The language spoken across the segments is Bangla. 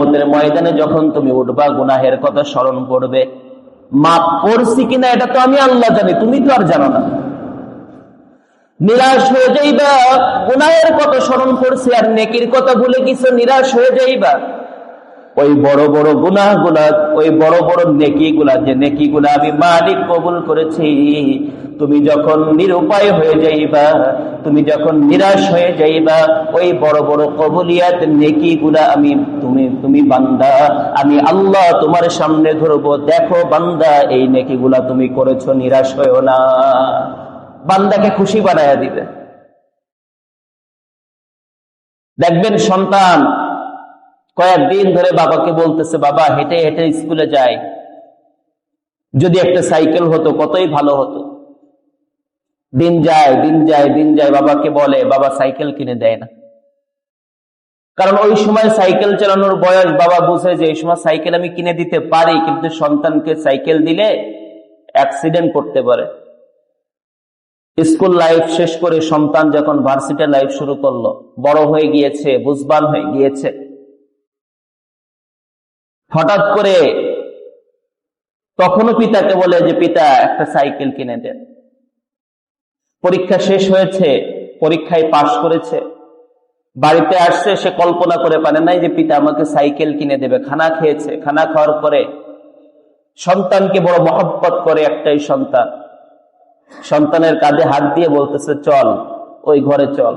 কেয়ামতের ময়দানে যখন তুমি উঠবা, গুনাহের কথা স্মরণ করবে। মাপ পড়ছি কিনা এটা তো আমি আল্লাহ জানি, তুমি তো আর জানো না। নিরাশ হয়ে যাইবা, গুনাহের কথা স্মরণ করছি আর নেকির কথা ভুলে কিছু নিরাশ হয়ে যাইবা। ওই বড় বড় গুনাহগুলা ওই বড় বড় নেকি গুলা যে নেকি গুলা আমি মালিক কবুল করেছি, তুমি যখন নিরুপায় হয়ে যাইবা, তুমি যখন নিরাশ হয়ে যাইবা, ওই বড় বড় কবুলিয়াত নেকি গুলা আমি, তুমি তুমি বান্দা, আমি আল্লাহ তোমার সামনে ধরবো। দেখো বান্দা, এই নেকি গুলা তুমি করেছ, নিরাশ হয়েও না। বান্দাকে খুশি বানায়া দিবে। দেখবেন সন্তান কয়েকদিন ধরে বাবাকে বলতেছে, বাবা, হেঁটে হেঁটে স্কুলে যায় যদি একটা সাইকেল হতো, কতই ভালো হতো? দিন যায় দিন যায় দিন যায়। বাবাকে বলে, বাবা সাইকেল কিনে দেয় না। কারণ ওই সময় সাইকেল চালানোর বয়স, বাবা বুঝে যে এই সময় সাইকেল আমি কিনে দিতে পারি, কিন্তু সন্তানকে সাইকেল দিলে অ্যাক্সিডেন্ট করতে পারে। স্কুল লাইফ শেষ করে সন্তান যখন ভার্সিটি লাইফ শুরু করল, বড় হয়ে গিয়েছে, বুঝবান হয়ে গিয়েছে। হঠাৎ করে তখনও পিতাকে বলে যে, পিতা, একটা সাইকেল কিনে দেন পরীক্ষা শেষ হয়েছে, পরীক্ষায় পাশ করেছে। বাড়িতে আসছে, সে কল্পনা করে পারে নাই যে, পিতা, আমাকে সাইকেল কিনে দেবে। খানা খেয়েছে। খানা খাওয়ার পরে সন্তানকে বড় মহব্বত করে একটাই সন্তান। সন্তানের কাঁধে হাত দিয়ে বলতেছে, চল, ওই ঘরে চল।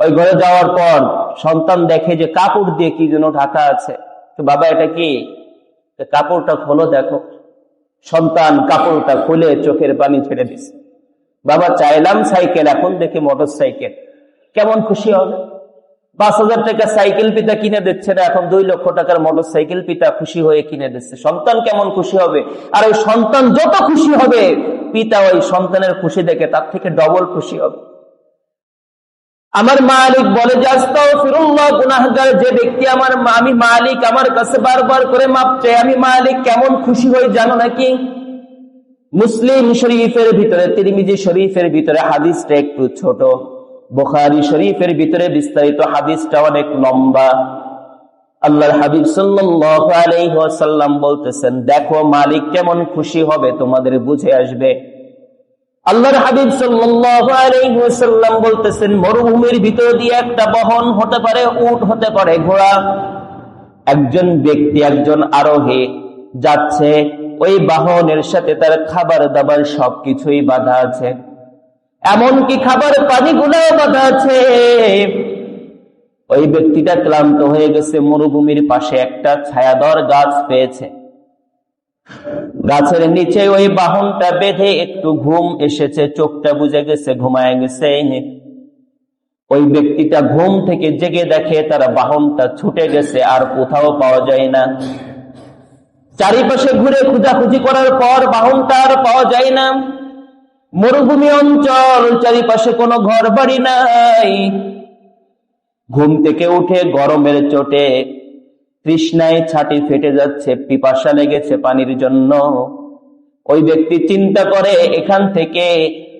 ওই ঘরে যাওয়ার পর সন্তান দেখে যে, কাপড় দিয়ে কি যেন ঢাকা আছে। তো বাবা, এটা কি? কাপড়টা খোলো দেখো। সন্তান কাপড়টা খুলে চোখের পানি ছেড়ে দিছে। বাবা, চাইলাম সাইকেল, এখন দেখি মোটর সাইকেল কেমন খুশি হবে? পাঁচ হাজার টাকা সাইকেল পিতা কিনে দিচ্ছে না, এখন দুই লক্ষ টাকার মোটর সাইকেল পিতা খুশি হয়ে কিনে দিচ্ছে। সন্তান কেমন খুশি হবে? আর ওই সন্তান যত খুশি হবে, পিতা ওই সন্তানের খুশি দেখে তার থেকে ডবল খুশি হবে। আমার মালিক বলে যে ব্যক্তি আমার আমি মালিক, আমার কাছে বারবার করে মাপ চাই আমি মালিক, কেমন খুশি হই জানো নাকি? মুসলিম শরীফের ভিতরে, তিরমিজি শরীফের ভিতরে হাদিসটা একটু ছোট। বোখারি শরীফের ভিতরে বিস্তারিত হাদিসটা অনেক লম্বা। আল্লাহর হাবিব ওয়াসাল্লাম বলতেছেন, দেখো, মালিক কেমন খুশি হবে, তোমাদের বুঝে আসবে। আল্লাহর হাবিব ওয়াসাল্লাম বলতেছেন, মরুভূমির ভিতর দিয়ে একটা বহন হতে পারে, উট হতে পারে, ঘোড়া। একজন ব্যক্তি, একজন আরোহে যাচ্ছে, ওই বাহনের সাথে তার খাবার দাবার সবকিছুই বাধা আছে। এমনকি খাবার পানিগুলোও বাধা আছে। ওই ব্যক্তিটা ক্লান্ত হয়ে গেছে, মরুভূমির পাশে একটা ছায়াদর গাছ পেয়েছে। গাছের নিচে ওই বাহনটা বেঁধে একটু ঘুম এসেছে, চোখটা বুঝে গেছে, ঘুমায় গেছে। ওই ব্যক্তিটা ঘুম থেকে জেগে দেখে তার বাহনটা ছুটে গেছে, আর কোথাও পাওয়া যায় না। চারিপাশে ঘুরে খুঁজাখুঁজি করার পর বাহনটা আর পাওয়া যায় না। মরুভূমি অঞ্চল, চারিপাশে কোনো ঘর বাড়ি নাই। ঘুম থেকে উঠে গরমের চোটে তৃষ্ণায় ছাটি ফেটে যাচ্ছে, পিপাসা লেগেছে পানির জন্য। ওই ব্যক্তি চিন্তা করে, এখান থেকে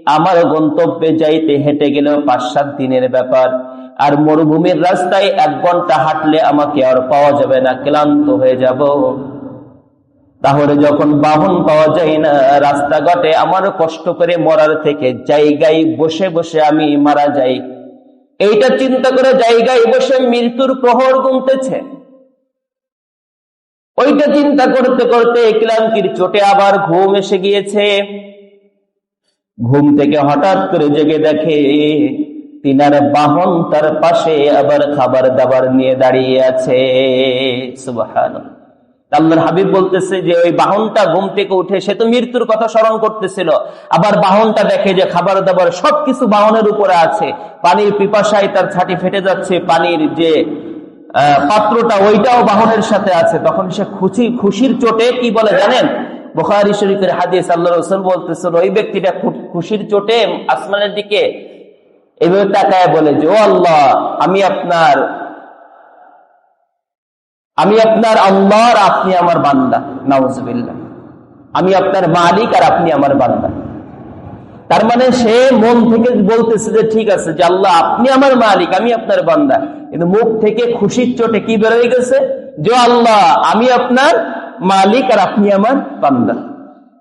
আমার গন্তব্যে যাইতে হেঁটে গেলেও পাঁচ সাত দিনের ব্যাপার। আর মরুভূমির রাস্তায় এক ঘণ্টা হাঁটলে আমাকে আর পাওয়া যাবে না, ক্লান্ত হয়ে যাব। তাহলে যখন বাহন পাওয়া যায় না, রাস্তাঘাটে আমার কষ্ট করে মরার থেকে জায়গায় বসে বসে আমি মারা যাই। এইটা চিন্তা করে জায়গায় বসে মৃত্যুর প্রহর গুনতেছে। ওইটা চিন্তা করতে করতে ক্লান্তির চোটে আবার ঘুম এসে গিয়েছে। ঘুম থেকে হঠাৎ করে জেগে দেখে তিনার বাহন তার পাশে আবার খাবার দাবার নিয়ে দাঁড়িয়ে আছে। হাবিব বলতেছে যে, ওই বাহনটা ঘুম থেকে উঠে সে তো মৃত্যুর কথা স্মরণ করতেছিল। আবার বাহনটা দেখে যে খাবার দাবার সবকিছু বাহনের উপরে আছে। পানির পিপাসায় তার ছাটি ফেটে যাচ্ছে। পানির যে পাত্রটা ওইটাও বাহনের সাথে আছে। তখন সে খুশি খুশির চোটে কি বলে জানেন? বোখারি শরীফের হাদিস আল্লাহ রসুল বলতেছিল ওই ব্যক্তিটা খুশির চোটে আসমানের দিকে এভাবে তাকায় বলে যে, ও আল্লাহ, আমি আপনার আমি আপনার আল্লাহ আর আপনি আমার বান্দা নওয়াজবিল্লা আমি আপনার মালিক আর আপনি আমার বান্দা। তার মানে সে মন থেকে বলতেছে যে, ঠিক আছে, যে আল্লাহ আপনি আমার মালিক, আমি আপনার বান্দা। কিন্তু মুখ থেকে খুশির চোটে কি বেরোয় গেছে? যে, আল্লাহ, আমি আপনার মালিক আর আপনি আমার বান্দা।